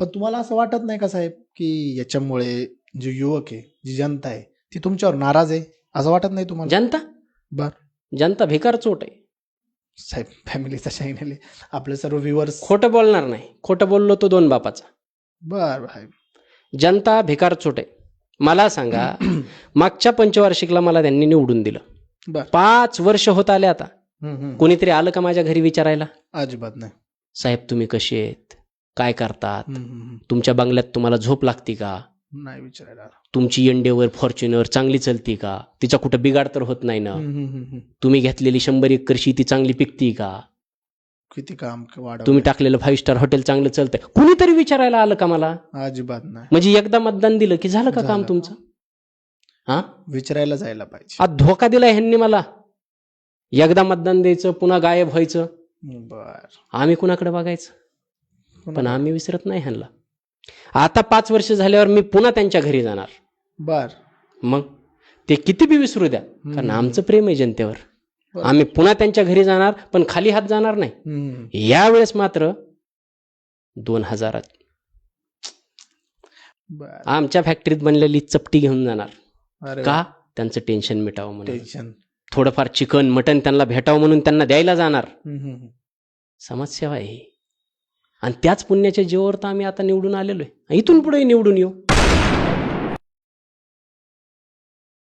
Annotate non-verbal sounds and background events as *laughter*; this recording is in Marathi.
पण तुम्हाला असं वाटत नाही का साहेब की याच्यामुळे जे युवक आहे जी जनता आहे ती तुमच्यावर नाराज आहे? असं वाटत नाही तुम्हाला? जनता? बर. जनता भिकार चोट आहे. साहेब फॅमिलीचा शाईन आपले सर्व व्ह्युअर्स खोटं बोलणार नाही. खोटं बोललो तो दोन बापाचा. बर साहेब जनता भिकार चोट आहे. मला सांगा *clears throat* मागच्या पंचवार्षिकला मला त्यांनी निवडून दिलं. बर. पाच वर्ष होत आले आता. कोणीतरी आलं का माझ्या घरी विचारायला? अजिबात नाही. साहेब तुम्ही कसे आहेत? काय करतात. तुमच्या बंगल्यात तुम्हाला झोप लागते का? नाही विचारायला. तुमची एंडेवर फॉर्च्युनर चांगली चलती का? तिचा कुठं बिगाड तर होत नाही ना. तुम्ही घेतलेली शंभर एकर शेती चांगली पिकती का? किती काम तुम्ही टाकलेलं फाईव्ह स्टार हॉटेल चांगलं चालतंय. कुणीतरी विचारायला आलं का मला? अजिबात नाही. म्हणजे एकदा मतदान दिलं की झालं का काम. तुमचं? हा? विचारायला जायला पाहिजे. आज धोका दिला ह्यांनी मला. एकदा मतदान द्यायचं पुन्हा गायब व्हायचं. बर. आम्ही कुणाकडे बघायचं? पण आम्ही विसरत नाही ह्यांना. आता पाच वर्ष झाल्यावर मी पुन्हा त्यांच्या घरी जाणार. बर. मग ते किती बी विसरू द्या कारण. आमचं प्रेम आहे जनतेवर. आम्ही पुन्हा त्यांच्या घरी जाणार पण खाली हात जाणार नाही. यावेळेस मात्र दोन हजारात आमच्या फॅक्टरीत बनलेली चपटी घेऊन जाणार. का? त्यांचं टेन्शन मिटावं म्हणून. थोडंफार चिकन मटन त्यांना भेटावं म्हणून त्यांना द्यायला जाणार. समाजसेवा आहे ही. आणि त्याच पुण्याच्या जीवावर तर आम्ही आता निवडून आलेलो आहे. इथून पुढे निवडून येऊ.